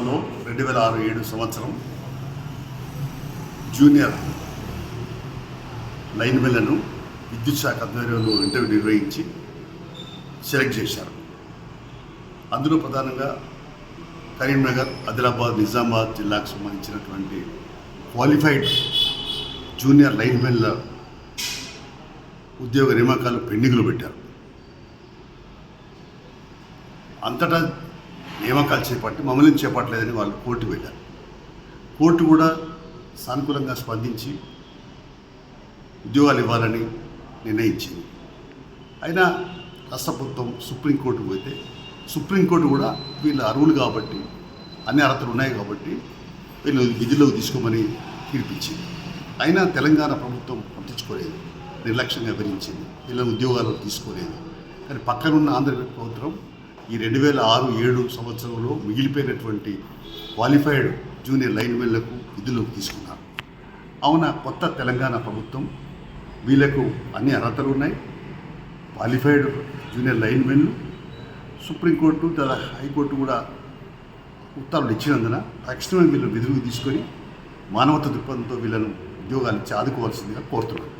సంవత్సరంలో రెండు వేల ఆరు ఏడు సంవత్సరం జూనియర్ లైన్ మెన్లను విద్యుత్ శాఖ ఆధ్వర్యంలో ఇంటర్వ్యూ నిర్వహించి సెలెక్ట్ చేశారు. అందులో ప్రధానంగా కరీంనగర్ ఆదిలాబాద్ నిజామాబాద్ జిల్లాకు సంబంధించినటువంటి క్వాలిఫైడ్ జూనియర్ లైన్మెన్ల ఉద్యోగ నియామకాలు పెండింగ్లో పెట్టారు. అంతటా నియామకాలు చేపట్టి మమ్మల్ని చేపట్టలేదని వాళ్ళు కోర్టు వెళ్ళారు. కోర్టు కూడా సానుకూలంగా స్పందించి ఉద్యోగాలు ఇవ్వాలని నిర్ణయించింది. అయినా రాష్ట్ర ప్రభుత్వం సుప్రీంకోర్టు పోతే సుప్రీంకోర్టు కూడా వీళ్ళు అర్హులు కాబట్టి అన్ని అర్హతలు ఉన్నాయి కాబట్టి వీళ్ళు విధిలోకి తీసుకోమని తీర్పిచ్చింది. అయినా తెలంగాణ ప్రభుత్వం పట్టించుకోలేదు నిర్లక్ష్యంగా వివరించింది వీళ్ళని ఉద్యోగాలు తీసుకోలేదు. కానీ పక్కనున్న ఆంధ్రప్రదేశ్ ప్రభుత్వం ఈ రెండు వేల ఆరు ఏడు సంవత్సరంలో మిగిలిపోయినటువంటి క్వాలిఫైడ్ జూనియర్ లైన్మెన్లకు విధుల్లోకి తీసుకున్నారు. అవున కొత్త తెలంగాణ ప్రభుత్వం వీళ్ళకు అన్ని అర్హతలు ఉన్నాయి. క్వాలిఫైడ్ జూనియర్ లైన్మెన్లు సుప్రీంకోర్టు హైకోర్టు కూడా ఉత్తర్వులు ఇచ్చినందున తక్షణమే వీళ్ళు విధులకు తీసుకొని మానవత దృక్పథంతో వీళ్ళను ఉద్యోగాలు ఇచ్చి ఆదుకోవాల్సిందిగా కోరుతున్నారు